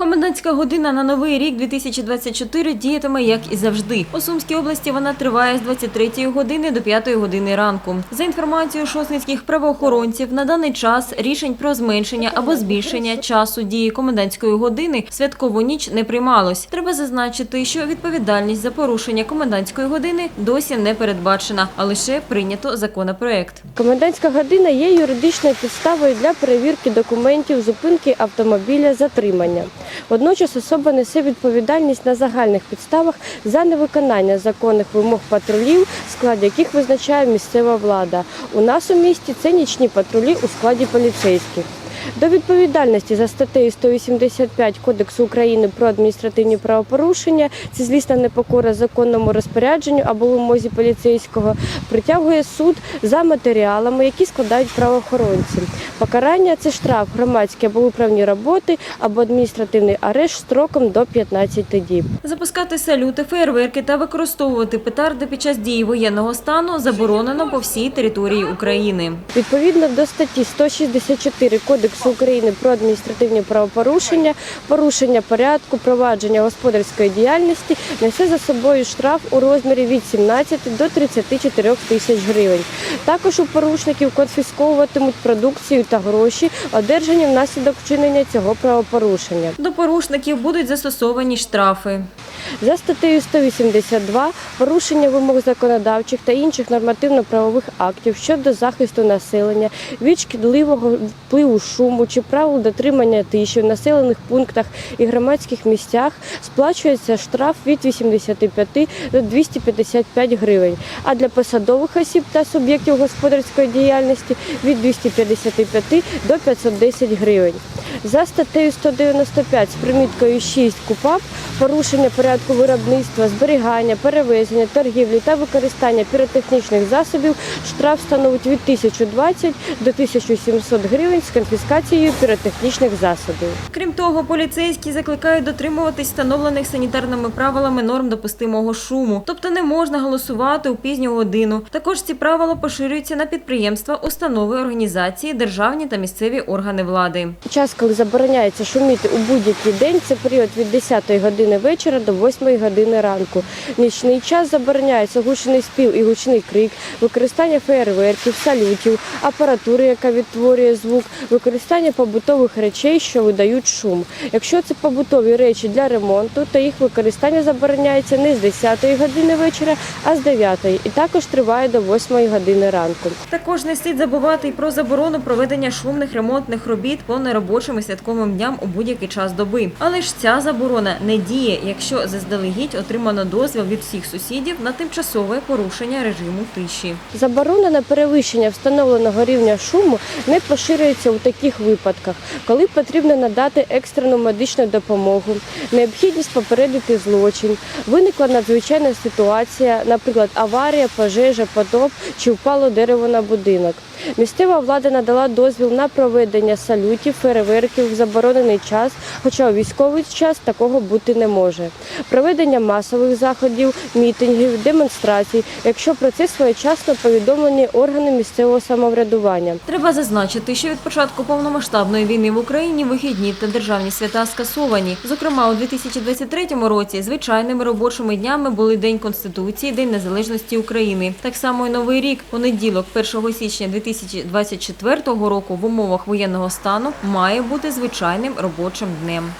Комендантська година на новий рік 2024 діятиме як і завжди. У Сумській області вона триває з 23 години до 5 години ранку. За інформацією шосницьких правоохоронців, на даний час рішень про зменшення або збільшення часу дії комендантської години в святкову ніч не приймалось. Треба зазначити, що відповідальність за порушення комендантської години досі не передбачена, а лише прийнято законопроект. Комендантська година є юридичною підставою для перевірки документів, зупинки автомобіля, затримання. Водночас особа несе відповідальність на загальних підставах за невиконання законних вимог патрулів, склад яких визначає місцева влада. У нас у місті це нічні патрулі у складі поліцейських. До відповідальності за статтею 185 Кодексу України про адміністративні правопорушення, це злісна непокора законному розпорядженню або вимозі поліцейського, притягує суд за матеріалами, які складають правоохоронці. Покарання це штраф, громадські або виправні роботи або адміністративний арешт строком до 15 діб. Запускати салюти, фейерверки та використовувати петарди під час дії воєнного стану заборонено по всій території України. Відповідно до статті 164 Кодексу України про адміністративні правопорушення, порушення порядку, провадження господарської діяльності несе за собою штраф у розмірі від 17 до 34 тисяч гривень. Також у порушників конфісковуватимуть продукцію та гроші, одержані внаслідок вчинення цього правопорушення. До порушників будуть застосовані штрафи. За статтею 182 порушення вимог законодавчих та інших нормативно-правових актів щодо захисту населення від шкідливого впливу шуму чи правил дотримання тиші в населених пунктах і громадських місцях сплачується штраф від 85 до 255 гривень, а для посадових осіб та суб'єктів господарської діяльності від 255 до 510 гривень. За статтею 195 з приміткою 6 КУПАП порушення порядку виробництва, зберігання, перевезення, торгівлі та використання піротехнічних засобів штраф становить від 1020 до 1700 гривень з конфіскацією піротехнічних засобів. Крім того, поліцейські закликають дотримуватись встановлених санітарними правилами норм допустимого шуму, тобто не можна голосувати у пізню годину. Також ці правила поширюються на підприємства, установи, організації, державні та місцеві органи влади. Час, коли забороняється шуміти у будь-який день, це період від 10 години вечора до 8 години ранку. Нічний час забороняється гучний спів і гучний крик, використання феєрверків, салютів, апаратури, яка відтворює звук, використання побутових речей, що видають шум. Якщо це побутові речі для ремонту, то їх використання забороняється не з 10 години вечора, а з 9 і також триває до 8 години ранку. Також не слід забувати й про заборону проведення шумних ремонтних робіт по неробочим і святковим дням у будь-який час доби. Але ж ця заборона не діє, якщо заздалегідь отримано дозвіл від всіх сусідів на тимчасове порушення режиму тиші. Заборона на перевищення встановленого рівня шуму не поширюється у таких випадках, коли потрібно надати екстрену медичну допомогу, необхідність попередити злочин, виникла надзвичайна ситуація, наприклад, аварія, пожежа, потоп чи впало дерево на будинок. Місцева влада надала дозвіл на проведення салютів, фейерверків в заборонений час, хоча у військовий час такого бути не може. Проведення масових заходів, мітингів, демонстрацій, якщо про це своєчасно повідомлені органи місцевого самоврядування. Треба зазначити, що від початку повномасштабної війни в Україні вихідні та державні свята скасовані. Зокрема, у 2023 році звичайними робочими днями були День Конституції, День Незалежності України. Так само і Новий рік, понеділок, 1 січня 2024 року в умовах воєнного стану має бути звичайним робочим днем.